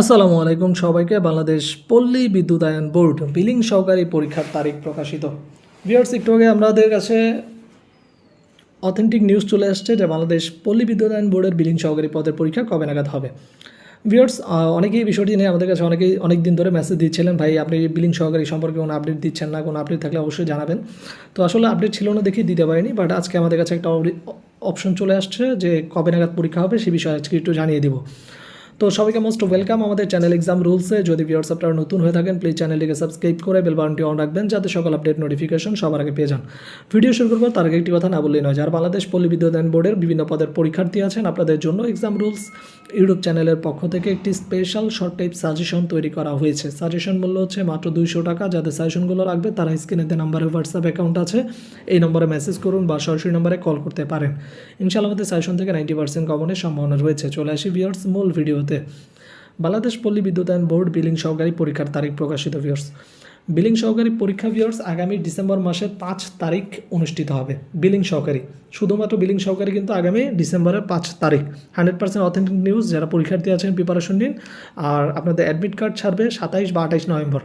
আসসালামু আলাইকুম সবাইকে, বাংলাদেশ পল্লী বিদ্যুতায়ন বোর্ড বিলিং সহকারী পরীক্ষার তারিখ প্রকাশিত। ভিউয়ার্স, একটু আগে আমাদের কাছে অথেন্টিক নিউজ চলে আসছে যে বাংলাদেশ পল্লী বিদ্যুতায়ন বোর্ডের বিলিং সহকারী পদের পরীক্ষা কবে নাগাদ হবে। ভিউয়ার্স অনেকেই বিষয়টি নিয়ে আমাদের কাছে অনেকেই অনেক দিন ধরে মেসেজ দিচ্ছিলেন, ভাই, আপনি বিলিং সহকারী সম্পর্কে কোনো আপডেট দিচ্ছেন না, কোনো আপডেট থাকলে অবশ্যই জানাবেন। তো আসলে আপডেট ছিল না দেখে দিতে পারিনি বাট আজকে আমাদের কাছে একটা অপশন চলে আসছে যে কবে নাগাদ পরীক্ষা হবে সে বিষয়ে আজকে একটু জানিয়ে দিব। তো সবাইকে মোস্ট ওয়েলকাম আমাদের চ্যানেল এক্সাম রুলসে যদি ভিউয়ার্স আপনারা নতুন হয়ে থাকেন প্লিজ চ্যানেলটিকে সাবস্ক্রাইব করে বেল বাটনটি অন রাখবেন যাতে সকল আপডেট নোটিফিকেশন সবার আগে পেয়ে যান। ভিডিও শুরু করব তার আগে একটি কথা না বললেই নয়, যারা বাংলাদেশ পল্লী বিদ্যুতায়ন বোর্ডের বিভিন্ন পদের পরীক্ষার্থী আছেন, আপনাদের জন্য এক্সাম রুলস ইউটিউব চ্যানেলের পক্ষ থেকে একটি স্পেশাল শর্ট টাইপ সাজেশন তৈরি করা হয়েছে। সাজেশন মূল্য হচ্ছে মাত্র দুইশো টাকা যাদের সাজেশনগুলো রাখবে তারা স্ক্রিনে যে নাম্বারে হোয়াটসঅ্যাপ অ্যাকাউন্ট আছে, এই নম্বরে মেসেজ করুন বা সরাসরি নম্বরে কল করতে পারেন। ইনশাআল্লাহ আমাদের সাজেশন থেকে নাইনটি পার্সেন্ট কমনের সম্ভাবনা রয়েছে। চলে আসি ভিউয়ার্স মূল ভিডিওতে বাংলাদেশ পল্লী বিদ্যুতায়ন বোর্ড বিলিং সহকারী পরীক্ষার তারিখ প্রকাশিত ভিওর্স বিলিং সহকারী পরীক্ষা ভিওর্স আগামী ডিসেম্বর মাসের পাঁচ তারিখ অনুষ্ঠিত হবে বিলিং সহকারী। শুধুমাত্র বিলিং সহকারী কিন্তু আগামী ডিসেম্বরের পাঁচ তারিখ। হান্ড্রেড পার্সেন্ট অথেন্টিক নিউজ যারা পরীক্ষার্থী আছেন প্রিপারেশন নিন। আর আপনাদের অ্যাডমিট কার্ড ছাড়বে সাতাইশ বা আঠাইশ নভেম্বর।